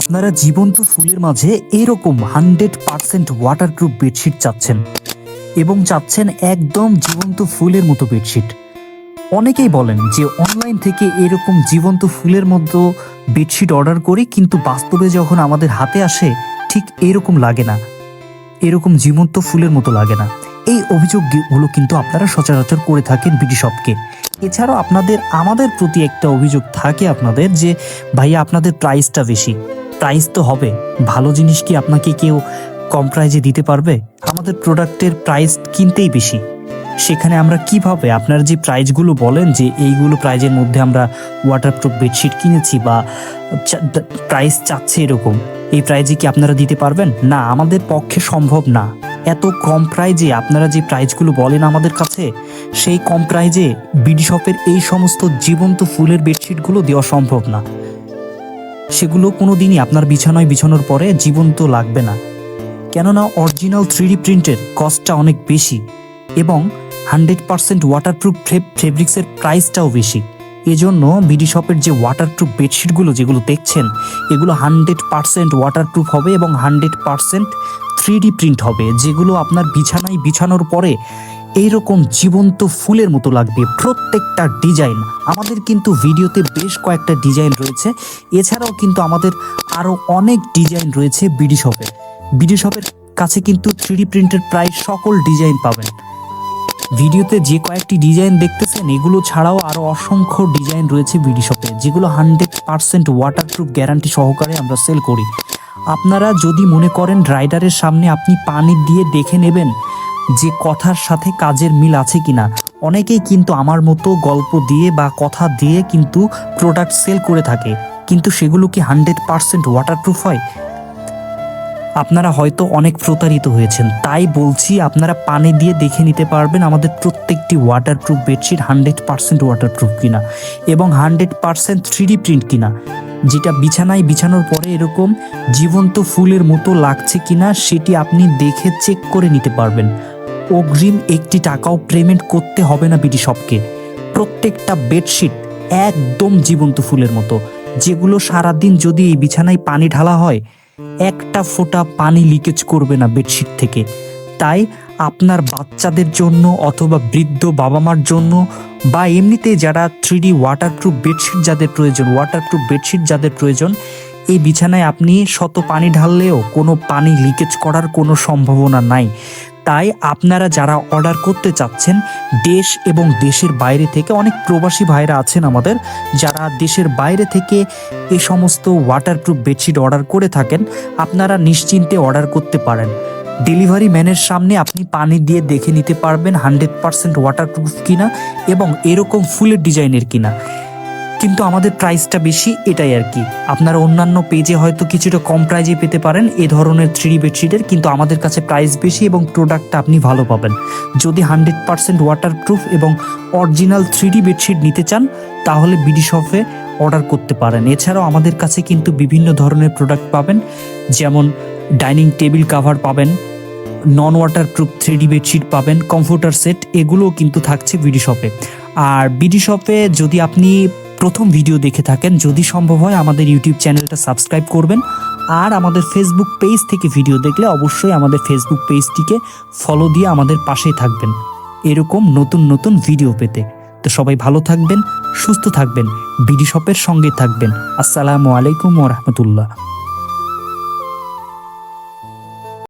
আপনারা জীবন্ত ফুলের মাঝে এরকম হান্ড্রেড পার্সেন্ট ওয়াটারপ্রুফ বেডশিট চাচ্ছেন এবং চাচ্ছেন একদম জীবন্ত ফুলের মতো বেডশিট অনেকেই বলেন যে অনলাইন থেকে এরকম জীবন্ত ফুলের মতো বেডশিট অর্ডার করি, কিন্তু বাস্তবে যখন আমাদের হাতে আসে, ঠিক এরকম লাগে না। এরকম জীবন্ত ফুলের মতো লাগে না। এই অভিযোগগুলো কিন্তু আপনারা সচরাচর করে থাকেন বিডি শপকে এছাড়াও আপনাদের, আমাদের প্রতি একটা অভিযোগ থাকে আপনাদের যে, ভাইয়া, আপনাদের প্রাইসটা বেশি। প্রাইস তো হবে। ভালো জিনিস কি আপনাকে কেউ কম প্রাইজে দিতে পারবে? আমাদের প্রোডাক্টের প্রাইস কিনতেই বেশি। সেখানে আমরা কীভাবে, আপনারা যে প্রাইজগুলো বলেন যে এইগুলো প্রাইজের মধ্যে আমরা ওয়াটারপ্রুফ বেডশিট কিনেছি বা প্রাইস চাচ্ছে এরকম, এই প্রাইজে কি আপনারা দিতে পারবেন? না, আমাদের পক্ষে সম্ভব না। এত কম প্রাইজে আপনারা যে প্রাইজগুলো বলেন আমাদের কাছে, সেই কম প্রাইজে বিডি শপের এই সমস্ত জীবন্ত ফুলের বেডশিটগুলো দেওয়া সম্ভব না। সেগুলো কোনো দিনই আপনার বিছানায় বিছানোর পরে জীবন্ত লাগবে না। কেননা অরিজিনাল থ্রিডি প্রিন্টের কস্টটা অনেক বেশি এবং হান্ড্রেড পার্সেন্ট ওয়াটারপ্রুফ ফেব্রিক্সের প্রাইসটাও বেশি। এজন্য বিডি শপের যে ওয়াটারপ্রুফ বেডশিটগুলো যেগুলো দেখছেন, এগুলো হান্ড্রেড পার্সেন্ট ওয়াটারপ্রুফ হবে এবং হান্ড্রেড পার্সেন্ট থ্রি প্রিন্ট হবে। যেগুলো আপনার বিছানায় বিছানোর পরে এইরকম জীবন্ত ফুলের মতো লাগবে প্রত্যেকটা ডিজাইন। আমাদের কিন্তু ভিডিওতে বেশ কয়েকটা ডিজাইন রয়েছে। এছাড়াও কিন্তু আমাদের আরও অনেক ডিজাইন রয়েছে বিডি শপে। বিডি শপের কাছে কিন্তু থ্রি প্রিন্টের প্রায় সকল ডিজাইন পাবেন। ভিডিওতে যে কয়েকটি ডিজাইন দেখতেছেন, এগুলো ছাড়াও আরও অসংখ্য ডিজাইন রয়েছে বিডি শপে, যেগুলো হান্ড্রেড পার্সেন্ট ওয়াটারপ্রুফ গ্যারান্টি সহকারে আমরা সেল করি। আপনারা যদি মনে করেন রাইডারের সামনে আপনি পানি দিয়ে দেখে নেবেন যে কথার সাথে কাজের মিল আছে কিনা। অনেকেই কিন্তু আমার মতো গল্প দিয়ে বা কথা দিয়ে কিন্তু প্রোডাক্ট সেল করে থাকে। কিন্তু সেগুলো কি হান্ড্রেড পার্সেন্ট ওয়াটারপ্রুফ হয়? আপনারা হয়তো অনেক প্রতারিত হয়েছেন। তাই বলছি, আপনারা পানি দিয়ে দেখে নিতে পারবেন আমাদের প্রত্যেকটি waterproof bedsheet hundred percent waterproof কিনা এবং হান্ড্রেড পার্সেন্ট থ্রিডি প্রিন্ট কিনা। যেটা বিছানায় বিছানোর পরে এরকম জীবন্ত ফুলের মতো লাগছে কিনা, সেটি আপনি দেখে চেক করে নিতে পারবেন। অগ্রিম একটি টাকাও পেমেন্ট করতে হবে না বিডি শপকে প্রত্যেকটা বেডশিট একদম জীবন্ত ফুলের মতো, যেগুলো সারাদিন যদি এই বিছানায় পানি ঢালা হয়, একটা ফোঁটা পানি লিকেজ করবে না বেডশিট থেকে। তাই আপনার বাচ্চাদের জন্য অথবা বৃদ্ধ বাবা মার জন্য বা এমনিতে যারা থ্রিডি ওয়াটারপ্রুফ বেডশিট যাদের প্রয়োজন ওয়াটারপ্রুফ বেডশিট যাদের প্রয়োজন, এই বিছানায় আপনি শত পানি ঢাললেও কোনো পানি লিকেজ করার কোনো সম্ভাবনা নাই। তাই আপনারা যারা অর্ডার করতে চাচ্ছেন, দেশ এবং দেশের বাইরে থেকে অনেক প্রবাসী ভাইরা আছেন আমাদের, যারা দেশের বাইরে থেকে এই সমস্ত ওয়াটারপ্রুফ বেডশিট অর্ডার করে থাকেন, আপনারা নিশ্চিন্তে অর্ডার করতে পারেন। ডেলিভারি ম্যানের সামনে আপনি পানি দিয়ে দেখে নিতে পারবেন হান্ড্রেড পার্সেন্ট ওয়াটারপ্রুফ কিনা এবং এরকম ফুলের ডিজাইনের কিনা। কিন্তু আমাদের প্রাইসটা বেশি, এটাই আর কি। আপনারা অন্যান্য পেজে হয়তো কিছুটা কম প্রাইজে পেতে পারেন, এ ধরনের থ্রি বেডশিটের কিন্তু আমাদের কাছে প্রাইস বেশি এবং প্রোডাক্টটা আপনি ভালো পাবেন। যদি হান্ড্রেড পার্সেন্ট ওয়াটারপ্রুফ এবং অরিজিনাল থ্রি বেডশিট নিতে চান, তাহলে বিডি শপে অর্ডার করতে পারেন। এছাড়াও আমাদের কাছে কিন্তু বিভিন্ন ধরনের প্রোডাক্ট পাবেন, যেমন ডাইনিং টেবিল কাভার পাবেন non waterproof three D bedsheet পাবেন কমফোর্টার সেট এগুলোও কিন্তু থাকছে বিডি শপে আর বিডি শপে যদি আপনি প্রথম ভিডিও দেখে থাকেন, যদি সম্ভব হয় আমাদের ইউটিউব চ্যানেলটা সাবস্ক্রাইব করবেন। আর আমাদের ফেসবুক পেজ থেকে ভিডিও দেখলে অবশ্যই আমাদের ফেসবুক পেজটিকে ফলো দিয়ে আমাদের পাশেই থাকবেন। এরকম নতুন নতুন ভিডিও পেতে। তো সবাই ভালো থাকবেন, সুস্থ থাকবেন, বিডি শপের সঙ্গে থাকবেন। আসসালামু আলাইকুম ওরহমতুল্লাহ